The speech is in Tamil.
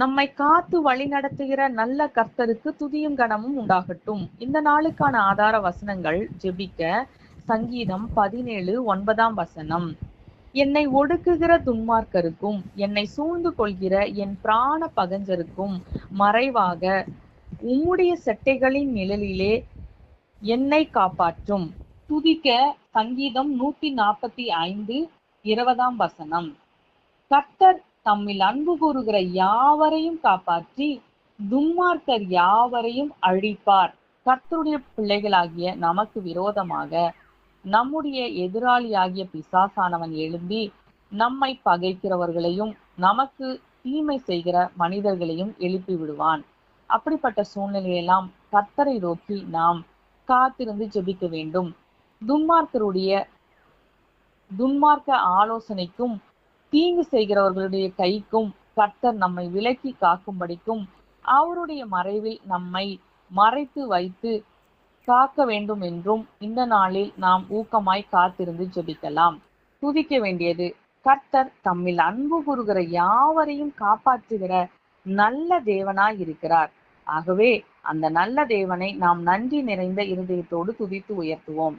நம்மை காத்து வழி நடத்துகிற நல்ல கர்த்தருக்கு துதியும் கனமும் உண்டாகட்டும். இந்த நாளுக்கான ஆதார வசனங்கள் ஜெபிக்க சங்கீதம் பதினேழு ஒன்பதாம் வசனம். என்னை ஒடுக்குகிற துன்மார்க்கருக்கும் என்னை சூழ்ந்து கொள்கிற என் பிராண பகஞ்சருக்கும் மறைவாக உம்முடைய செட்டைகளின் நிழலிலே என்னை காப்பாற்றும். துதிக்க சங்கீதம் நூத்தி நாற்பத்தி ஐந்து இருபதாம் வசனம். கர்த்தர் தம்மில் அன்பு கூறுகிற யாவரையும் காப்பாற்றி துன்மார்க்கர் யாவரையும் அழிப்பார். கர்த்தருடைய பிள்ளைகளாகிய நமக்கு விரோதமாக நம்முடைய எதிராளியாகிய பிசாசானவன் எழும்பி நம்மை பகைக்கிறவர்களையும் நமக்கு தீமை செய்கிற மனிதர்களையும் எழுப்பி விடுவான். அப்படிப்பட்ட சூழ்நிலையெல்லாம் கர்த்தரை நோக்கி நாம் காத்திருந்து ஜெபிக்க வேண்டும். துன்மார்க்கருடைய துன்மார்க்க ஆலோசனைக்கும் தீங்கு செய்கிறவர்களுடைய கைக்கும் கர்த்தர் நம்மை விலக்கி காக்கும்படிக்கும் அவருடைய மறைவில் நம்மை மறைத்து வைத்து காக்க வேண்டும் என்றும் இந்த நாளில் நாம் ஊக்கமாய் காத்திருந்து ஜெபிக்கலாம். துதிக்க வேண்டியது கர்த்தர் தம்மில் அன்பு கூறுகிற யாவரையும் காப்பாற்றுகிற நல்ல தேவனாய் இருக்கிறார். ஆகவே அந்த நல்ல தேவனை நாம் நன்றி நிறைந்த இருதயத்தோடு துதித்து உயர்த்துவோம்.